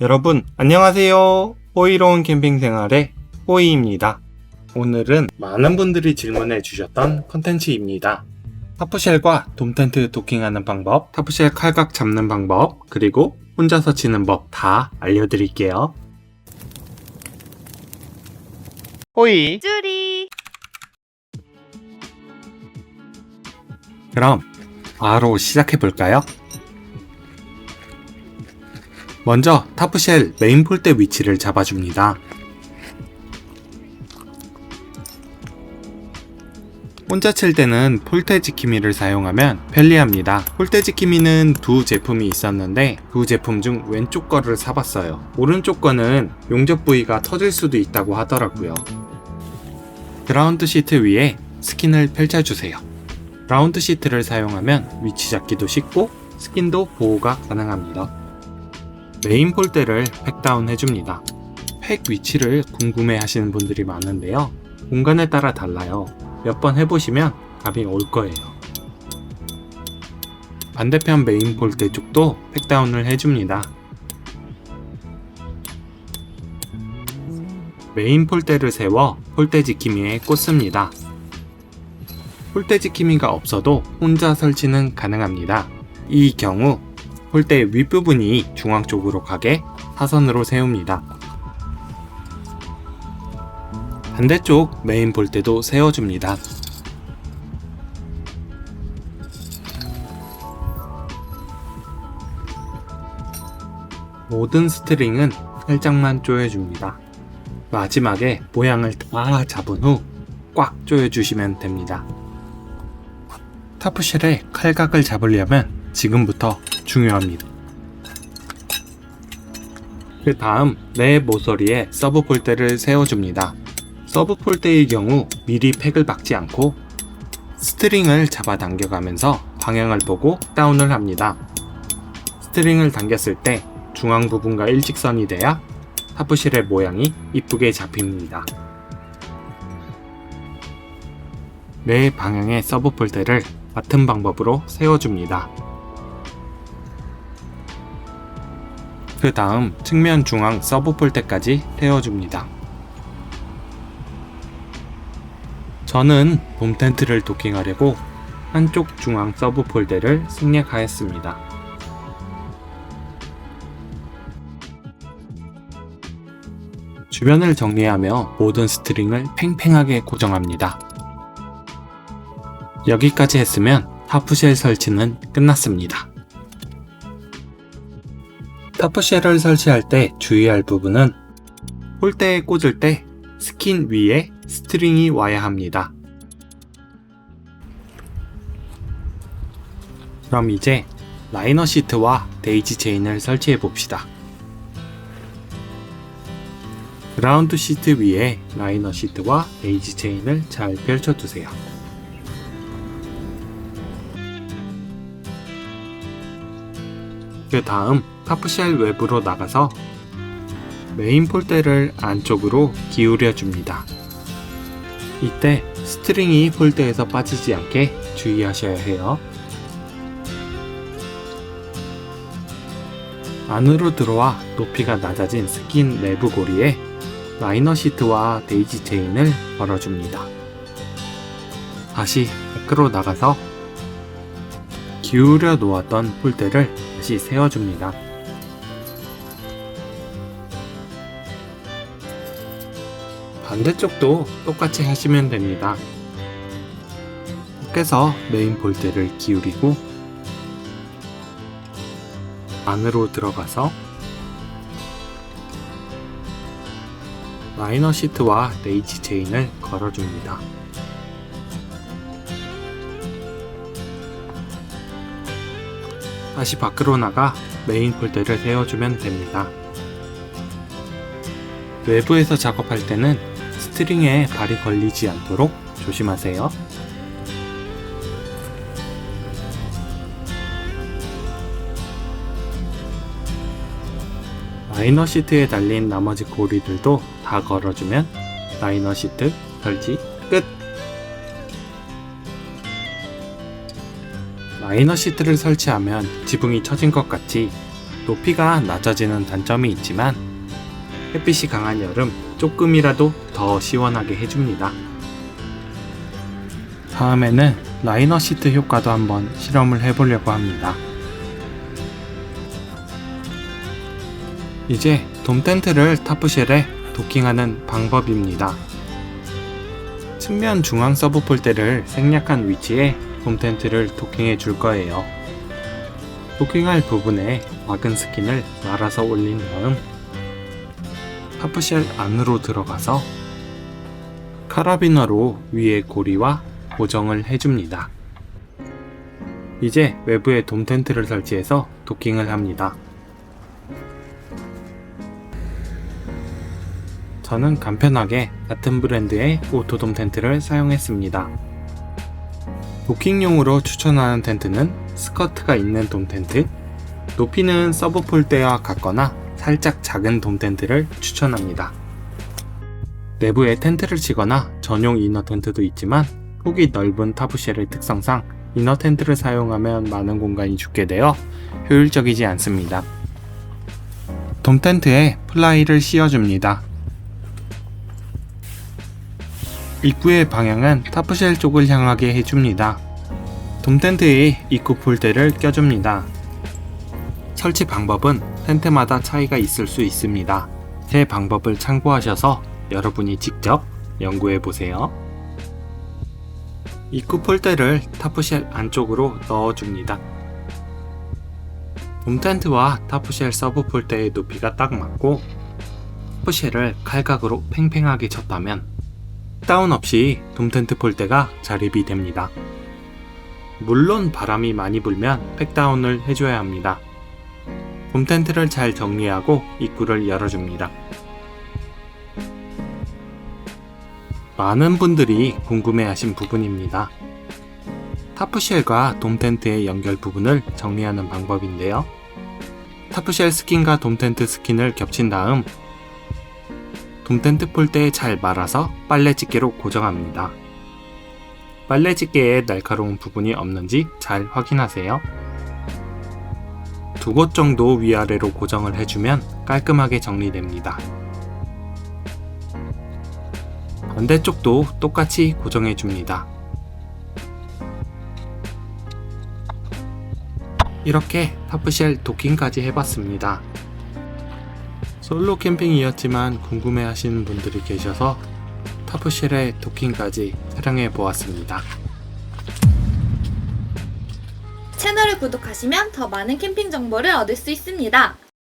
여러분, 안녕하세요. 호의로운 캠핑 생활의 호의입니다. 오늘은 많은 분들이 질문해 주셨던 컨텐츠입니다. 타프쉘과 돔텐트 도킹하는 방법, 타프쉘 칼각 잡는 방법, 그리고 혼자서 치는 법 다 알려드릴게요. 호의! 쭈리 그럼 바로 시작해 볼까요? 먼저 타프쉘 메인 폴대 위치를 잡아줍니다. 혼자 칠 때는 폴대 지키미를 사용하면 편리합니다. 폴대 지키미는 두 제품이 있었는데 두 제품 중 왼쪽 거를 사봤어요. 오른쪽 거는 용접 부위가 터질 수도 있다고 하더라고요. 그라운드 시트 위에 스킨을 펼쳐주세요. 라운드 시트를 사용하면 위치 잡기도 쉽고 스킨도 보호가 가능합니다. 메인 폴대를 팩다운 해줍니다. 팩 위치를 궁금해 하시는 분들이 많은데요. 공간에 따라 달라요. 몇 번 해보시면 감이 올 거예요. 반대편 메인 폴대 쪽도 팩다운을 해줍니다. 메인 폴대를 세워 폴대 지킴이에 꽂습니다. 폴대 지킴이가 없어도 혼자 설치는 가능합니다. 이 경우 폴대 윗부분이 중앙 쪽으로 가게 사선으로 세웁니다. 반대쪽 메인 폴대도 세워줍니다. 모든 스트링은 살짝만 조여줍니다. 마지막에 모양을 다 잡은 후 꽉 조여주시면 됩니다. 타프쉘의 칼각을 잡으려면 지금부터 중요합니다. 그 다음 내 모서리에 서브 폴대를 세워줍니다. 서브 폴대의 경우 미리 팩을 박지 않고 스트링을 잡아당겨가면서 방향을 보고 다운을 합니다. 스트링을 당겼을 때 중앙 부분과 일직선이 돼야 타프쉘의 모양이 이쁘게 잡힙니다. 내 방향의 서브 폴대를 같은 방법으로 세워줍니다. 그 다음 측면 중앙 서브 폴대까지 세워줍니다. 저는 봄 텐트를 도킹하려고 한쪽 중앙 서브 폴대를 생략하였습니다. 주변을 정리하며 모든 스트링을 팽팽하게 고정합니다. 여기까지 했으면 타프쉘 설치는 끝났습니다. 타프쉘을 설치할 때 주의할 부분은 폴대에 꽂을 때 스킨 위에 스트링이 와야 합니다. 그럼 이제 라이너 시트와 데이지 체인을 설치해 봅시다. 그라운드 시트 위에 라이너 시트와 데이지 체인을 잘 펼쳐두세요. 그 다음 타프쉘 외부로 나가서 메인 폴대를 안쪽으로 기울여 줍니다. 이때 스트링이 폴대에서 빠지지 않게 주의하셔야 해요. 안으로 들어와 높이가 낮아진 스킨 내부 고리에 라이너 시트와 데이지 체인을 걸어줍니다. 다시 밖으로 나가서 기울여 놓았던 폴대를 다시 세워줍니다. 반대쪽도 똑같이 하시면 됩니다. 밖에서 메인 볼트를 기울이고 안으로 들어가서 라이너 시트와 레이지 체인을 걸어줍니다. 다시 밖으로 나가 메인 폴대를 세워주면 됩니다. 외부에서 작업할 때는 스트링에 발이 걸리지 않도록 조심하세요. 라이너 시트에 달린 나머지 고리들도 다 걸어주면 라이너 시트 설치 끝! 라이너 시트를 설치하면 지붕이 처진 것 같이 높이가 낮아지는 단점이 있지만 햇빛이 강한 여름 조금이라도 더 시원하게 해줍니다. 다음에는 라이너 시트 효과도 한번 실험을 해보려고 합니다. 이제 돔 텐트를 타프쉘에 도킹하는 방법입니다. 측면 중앙 서브 폴대를 생략한 위치에 돔 텐트를 도킹해 줄 거예요. 도킹할 부분에 막은 스킨을 말아서 올린 다음 타프쉘 안으로 들어가서 카라비너로 위에 고리와 고정을 해줍니다. 이제 외부에 돔 텐트를 설치해서 도킹을 합니다. 저는 간편하게 같은 브랜드의 오토돔 텐트를 사용했습니다. 도킹용으로 추천하는 텐트는 스커트가 있는 돔 텐트, 높이는 서브 폴대와 같거나 살짝 작은 돔 텐트를 추천합니다. 내부에 텐트를 치거나 전용 이너 텐트도 있지만 폭이 넓은 타프쉘의 특성상 이너 텐트를 사용하면 많은 공간이 죽게 되어 효율적이지 않습니다. 돔 텐트에 플라이를 씌워줍니다. 입구의 방향은 타프쉘 쪽을 향하게 해줍니다. 돔 텐트에 입구 폴대를 껴줍니다. 설치 방법은 텐트마다 차이가 있을 수 있습니다. 제 방법을 참고하셔서 여러분이 직접 연구해 보세요. 입구 폴대를 타프쉘 안쪽으로 넣어줍니다. 돔 텐트와 타프쉘 서브 폴대의 높이가 딱 맞고 타프쉘을 칼각으로 팽팽하게 쳤다면 다운 없이 돔 텐트 폴대가 자립이 됩니다. 물론 바람이 많이 불면 팩다운을 해줘야 합니다. 돔 텐트를 잘 정리하고 입구를 열어줍니다. 많은 분들이 궁금해하신 부분입니다. 타프쉘과 돔 텐트의 연결 부분을 정리하는 방법인데요. 타프쉘 스킨과 돔 텐트 스킨을 겹친 다음 돔 텐트 폴대에 잘 말아서 빨래 집게로 고정합니다. 빨래 집게에 날카로운 부분이 없는지 잘 확인하세요. 두 곳 정도 위아래로 고정을 해주면 깔끔하게 정리됩니다. 반대쪽도 똑같이 고정해줍니다. 이렇게 타프쉘 도킹까지 해봤습니다. 솔로 캠핑이었지만 궁금해 하시는 분들이 계셔서 타프쉘의 도킹까지 촬영해 보았습니다. 채널을 구독하시면 더 많은 캠핑 정보를 얻을 수 있습니다.